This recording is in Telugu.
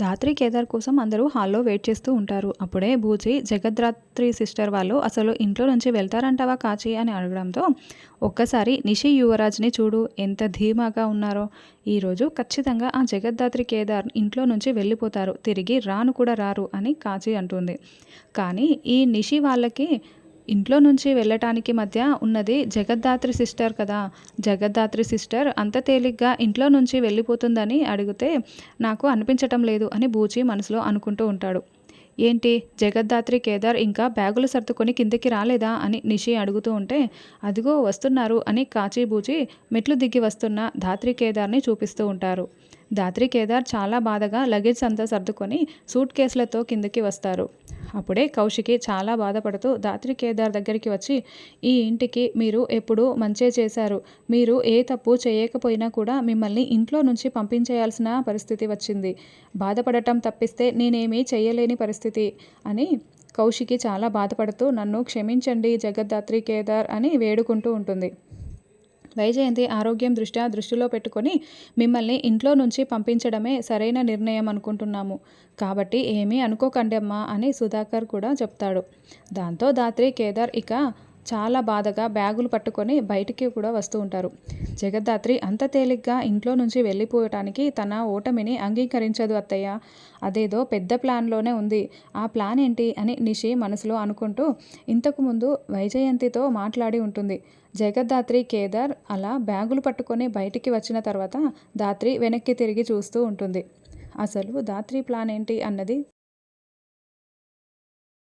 రాత్రి కేదార్ కోసం అందరూ హాల్లో వెయిట్ చేస్తూ ఉంటారు. అప్పుడే బూచి జగద్రాత్రి సిస్టర్ వాళ్ళు అసలు ఇంట్లో నుంచి వెళ్తారంటావా కాచి అని అడగడంతో ఒక్కసారి నిషి యువరాజ్ని చూడు ఎంత ధీమాగా ఉన్నారో. ఈరోజు ఖచ్చితంగా ఆ జగద్ధాత్రి కేదార్ ఇంట్లో నుంచి వెళ్ళిపోతారు. తిరిగి రాను కూడా రారు అని కాచి అంటుంది. కానీ ఈ నిషి వాళ్ళకి ఇంట్లో నుంచి వెళ్ళటానికి మధ్య ఉన్నది జగద్ధాత్రి సిస్టర్ కదా. జగద్ధాత్రి సిస్టర్ అంత తేలిగ్గా ఇంట్లో నుంచి వెళ్ళిపోతుందని అడిగితే నాకు అనిపించటం లేదు అని బూచి మనసులో అనుకుంటూ ఉంటాడు. ఏంటి? జగద్ధాత్రి కేదార్ ఇంకా బ్యాగులు సర్దుకొని కిందకి రాలేదా అని నిషి అడుగుతూ ఉంటే అదిగో వస్తున్నారు అని కాచిబూచి మెట్లు దిగి వస్తున్న ధాత్రి కేదార్ని చూపిస్తూ ఉంటారు. ధాత్రి కేదార్ చాలా బాధగా లగేజ్ అంతా సర్దుకొని సూట్ కేసులతో కిందకి వస్తారు. అప్పుడే కౌశికి చాలా బాధపడుతూ దాత్రి కేదార్ దగ్గరికి వచ్చి ఈ ఇంటికి మీరు ఎప్పుడూ మంచే చేశారు. మీరు ఏ తప్పు చేయకపోయినా కూడా మిమ్మల్ని ఇంట్లో నుంచి పంపించేయాల్సిన పరిస్థితి వచ్చింది. బాధపడటం తప్పిస్తే నేనేమీ చేయలేని పరిస్థితి అని కౌశికి చాలా బాధపడుతూ నన్ను క్షమించండి జగద్దాత్రి కేదార్ అని వేడుకుంటూ ఉంటుంది. వైజయంతి ఆరోగ్యం దృష్ట్యా దృష్టిలో పెట్టుకొని మిమ్మల్ని ఇంట్లో నుంచి పంపించడమే సరైన నిర్ణయం అనుకుంటున్నాము. కాబట్టి ఏమీ అనుకోకండి అమ్మా అని సుధాకర్ కూడా చెప్తాడు. దాంతో దాత్రి కేదార్ ఇక చాలా బాధగా బ్యాగులు పట్టుకొని బయటికి కూడా వస్తూ ఉంటారు. జగద్ధాత్రి అంత తేలిగ్గా ఇంట్లో నుంచి వెళ్ళిపోవటానికి తన ఓటమిని అంగీకరించదు అత్తయ్య. అదేదో పెద్ద ప్లాన్లోనే ఉంది. ఆ ప్లాన్ ఏంటి అని నిషి మనసులో అనుకుంటూ ఇంతకుముందు వైజయంతితో మాట్లాడి ఉంటుంది. జగద్ధాత్రి కేదార్ అలా బ్యాగులు పట్టుకొని బయటికి వచ్చిన తర్వాత దాత్రి వెనక్కి తిరిగి చూస్తూ ఉంటుంది. అసలు దాత్రి ప్లాన్ ఏంటి అన్నది